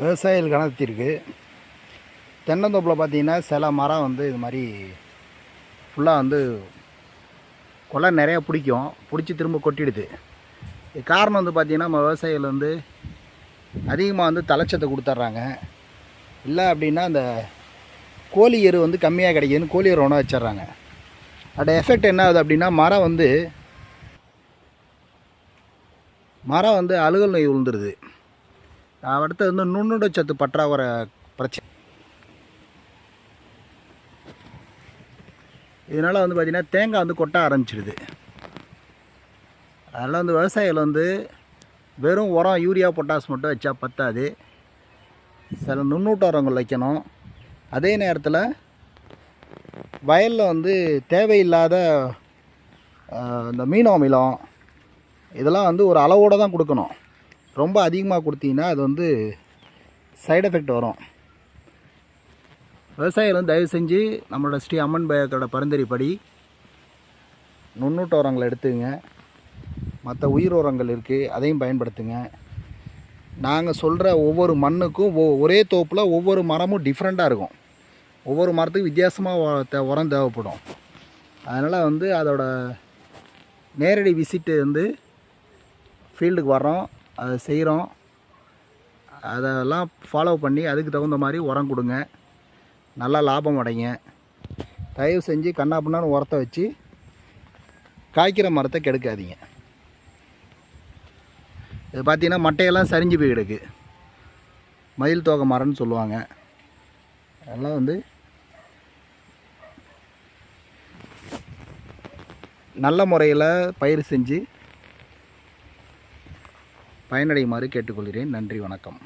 விவசாயிகள் கணத்திற்கு தென்னந்தோப்பில் பார்த்தீங்கன்னா சில மரம் வந்து இது மாதிரி ஃபுல்லாக வந்து கொலை நிறையா பிடிக்கும். பிடிச்சி திரும்ப கொட்டிடுது. இது காரணம் வந்து பார்த்திங்கன்னா நம்ம விவசாயிகள் வந்து அதிகமாக வந்து தலைச்சத்தை கொடுத்துட்றாங்க. இல்லை அப்படின்னா அந்த கோழி எரு வந்து கம்மியாக கிடைக்குதுன்னு கோழி எரு ஒன்றா வச்சிடுறாங்க. அதோட எஃபெக்ட் என்ன ஆகுது அப்படின்னா மரம் வந்து மரம் வந்து அழுகல் நோய் விழுந்துருது அடுத்து வந்து நுண்ணுடச்சத்து பற்றாக்குறை பிரச்சனை. இதனால் வந்து பார்த்திங்கன்னா தேங்காய் வந்து கொட்ட ஆரம்பிச்சிடுது அதனால் வந்து விவசாயிகள் வந்து வெறும் உரம் யூரியா பொட்டாஸ் மட்டும் வச்சா பத்தாது. சில நுண்ணூட்ட உரங்கள் வைக்கணும். அதே நேரத்தில் வயலில் வந்து தேவையில்லாத இந்த மீன் அமிலம் இதெல்லாம் வந்து ஒரு அளவோடு தான் கொடுக்கணும். ரொம்ப அதிகமாக கொடுத்தீங்கன்னா அது வந்து சைடு எஃபெக்ட் வரும். விவசாயிகள் வந்து தயவு செஞ்சு நம்மளோட ஸ்ரீ அம்மன் பயத்தோட பரிந்துரைப்படி நுண்ணூட்ட உரங்களை எடுத்துங்க மற்ற உயிர் உரங்கள் இருக்குது அதையும் பயன்படுத்துங்க. நாங்கள் சொல்கிற ஒவ்வொரு மண்ணுக்கும் ஒ- ஒரே தோப்பில் ஒவ்வொரு மரமும் டிஃப்ரெண்ட்டாக இருக்கும். ஒவ்வொரு மரத்துக்கும் வித்தியாசமாக உரம் தேவைப்படும். அதனால் வந்து அதோட நேரடி விசிட்டு வந்து ஃபீல்டுக்கு வர்றோம். அதை செய்கிறோம். அதெல்லாம் ஃபாலோ பண்ணி அதுக்கு தகுந்த மாதிரி உரம் கொடுங்க. நல்லா லாபம் அடைங்க. தயவு செஞ்சு கண்ணாப்புண்ணான்னு உரத்தை வச்சு காய்க்கிற மரத்தை கெடுக்காதீங்க. இது பார்த்திங்கன்னா மட்டையெல்லாம் சரிஞ்சு போய் கிடக்கு மயில் தோகை மரம்னு சொல்லுவாங்க. அதெல்லாம் வந்து நல்ல முறையில் பயிர் செஞ்சு பயனடையுமாறு கேட்டுக்கொள்கிறேன். நன்றி வணக்கம்.